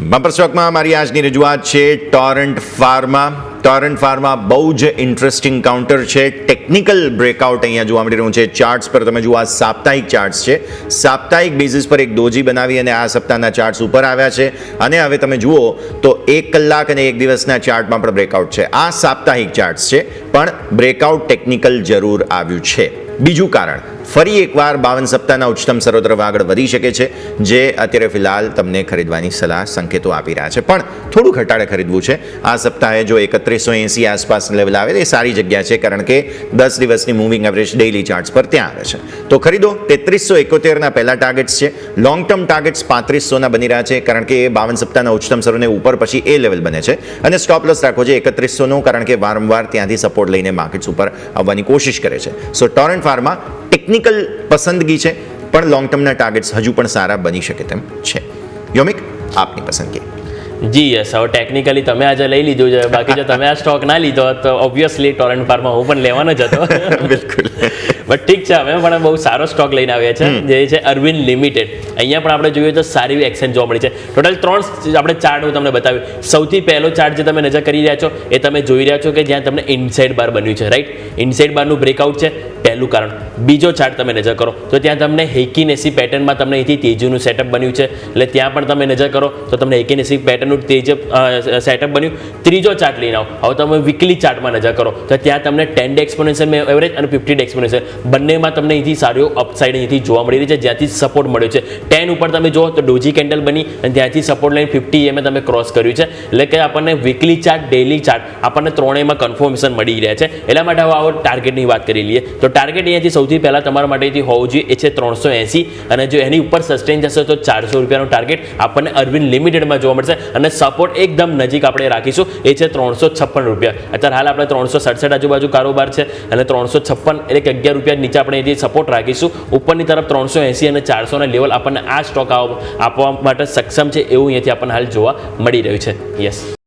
Bumper સ્ટોકમાં મારી આજની રજૂઆત છે ટોરન્ટ ફાર્મા. ટોરન્ટ ફાર્મા બહુ જ ઇન્ટરેસ્ટિંગ કાઉન્ટર છે. ટેકનિકલ બ્રેકઆઉટ અહીંયા જોવા મળી રહ્યું છે. ચાર્ટ્સ પર તમે જુઓ, આ સાપ્તાહિક ચાર્ટ્સ છે. સાપ્તાહિક બેઝિસ પર એક દોજી બનાવી અને આ સપ્તાહના ચાર્ટ્સ ઉપર આવ્યા છે. અને હવે તમે જુઓ તો એક કલાક અને એક દિવસના ચાર્ટમાં પણ બ્રેકઆઉટ છે. આ સાપ્તાહિક ચાર્ટ્સ છે, પણ બ્રેકઆઉટ ટેકનિકલ જરૂર આવ્યું છે. બીજું કારણ ફરી એકવાર બાવન સપ્તાહના ઉચ્ચતમ સ્તરો તરફ આગળ વધી શકે છે, જે અત્યારે ફિલહાલ તમને ખરીદવાની સલાહ સંકેતો આપી રહ્યા છે. પણ થોડું ઘટાડે ખરીદવું છે. આ સપ્તાહે જો એકત્રીસો એંસી આસપાસ લેવલ આવે એ સારી જગ્યા છે, કારણ કે દસ દિવસની મૂવિંગ એવરેજ ડેઇલી ચાર્ટ્સ પર ત્યાં આવે છે. તો ખરીદો, તેત્રીસો એકોતેરના પહેલા ટાર્ગેટ્સ છે. લોંગ ટર્મ ટાર્ગેટ્સ પાંત્રીસોના બની રહ્યા છે, કારણ કે એ બાવન સપ્તાહના ઉચ્ચતમ સ્તરોને ઉપર પછી એ લેવલ બને છે. અને સ્ટોપ લોસ રાખવો છે એકત્રીસોનું, કારણ કે વારંવાર ત્યાંથી સપોર્ટ લઈને માર્કેટ્સ ઉપર આવવાની કોશિશ કરે છે. સો ટોરન્ટ ફાર્મા ટેકનિકલ પસંદગી છે પણ લોંગ ટર્મના ટાર્ગેટ્સ હજુ પણ સારા બની શકે તેમ છે. યોમિક આપની પસંદગી. જી યસ હવે ટેકનિકલી તમે આજે લઈ લીધું છે બાકી જો તમે આ સ્ટોક ના લીધો તો ઓબ્વિયસલી ટોરેન્ટ ફાર્મમાં હું પણ લેવાનો જ હતો. બિલકુલ. બટ ઠીક છે અમે પણ બહુ સારો સ્ટોક લઈને આવ્યા છે જે છે અરવિંદ લિમિટેડ અહીંયા પણ આપણે જોઈએ તો સારી એવી એક્સચેન્જ જોવા મળી છે. ટોટલ ત્રણ આપણે ચાર્ટ હું તમને બતાવ્યું. સૌથી પહેલો ચાર્ટ જે તમે નજર કરી રહ્યા છો એ તમે જોઈ રહ્યા છો કે જ્યાં તમને ઇનસાઇડ બાર બન્યું છે રાઈટ ઇનસાઇડ બારનું બ્રેકઆઉટ છે પહેલું કારણ. બીજો ચાર્ટ તમે નજર કરો તો ત્યાં તમને હેકીનેસી પેટર્નમાં તમને અહીંથી તેજીનું સેટઅપ બન્યું છે. એટલે ત્યાં પણ તમે નજર કરો તો તમને હેકીનેસી પેટર્નનું તેજ સેટઅપ બન્યું. ત્રીજો ચાર્ટ લઈને આવો. હવે તમે વીકલી ચાર્ટમાં નજર કરો તો ત્યાં તમને ટેન ડે એક્સપોનેન્શિયલ એવરેજ અને ફિફ્ટી ડે એક્સપોનેન્શિયલ બંનેમાં તમને અહીંથી સારું અપસાઇડ અહીંથી જોવા મળી રહી છે, જ્યાંથી સપોર્ટ મળ્યો છે. ટેન ઉપર તમે જુઓ તો ડોજી કેન્ડલ બની અને ત્યાંથી સપોર્ટ લાઈન ફિફ્ટી એમ તમે ક્રોસ કર્યું છે. એટલે કે આપણને વીકલી ચાર્ટ ડેલી ચાર્ટ આપણને ત્રણેયમાં કન્ફર્મેશન મળી રહ્યા છે. એટલા માટે હવે આવો ટાર્ગેટની વાત કરી લઈએ. તો ટાર્ગેટ અહીંયાથી સૌથી પહેલાં તમારા માટેથી હોવું જોઈએ, એ છે ત્રણસો એંસી. અને જો એની ઉપર સસ્ટેન જશે તો ચારસો રૂપિયાનો ટાર્ગેટ આપણને અરવિંદ લિમિટેડમાં જોવા મળશે. અને સપોર્ટ એકદમ નજીક આપણે રાખીશું. એ છે ત્રણસો છપ્પન રૂપિયા. અત્યારે હાલ આપણે ત્રણસો સડસઠ આજુબાજુ કારોબાર છે અને ત્રણસો છપ્પન એટલે કે અગિયાર રૂપિયા નીચે આપણે જે સપોર્ટ રાખીશું, ઉપરની તરફ ત્રણસો એંસી અને ચારસોના લેવલ આપણને આ સ્ટોક આપવા માટે સક્ષમ છે એવું અહીંયાથી આપણને હાલ જોવા મળી રહ્યું છે. યસ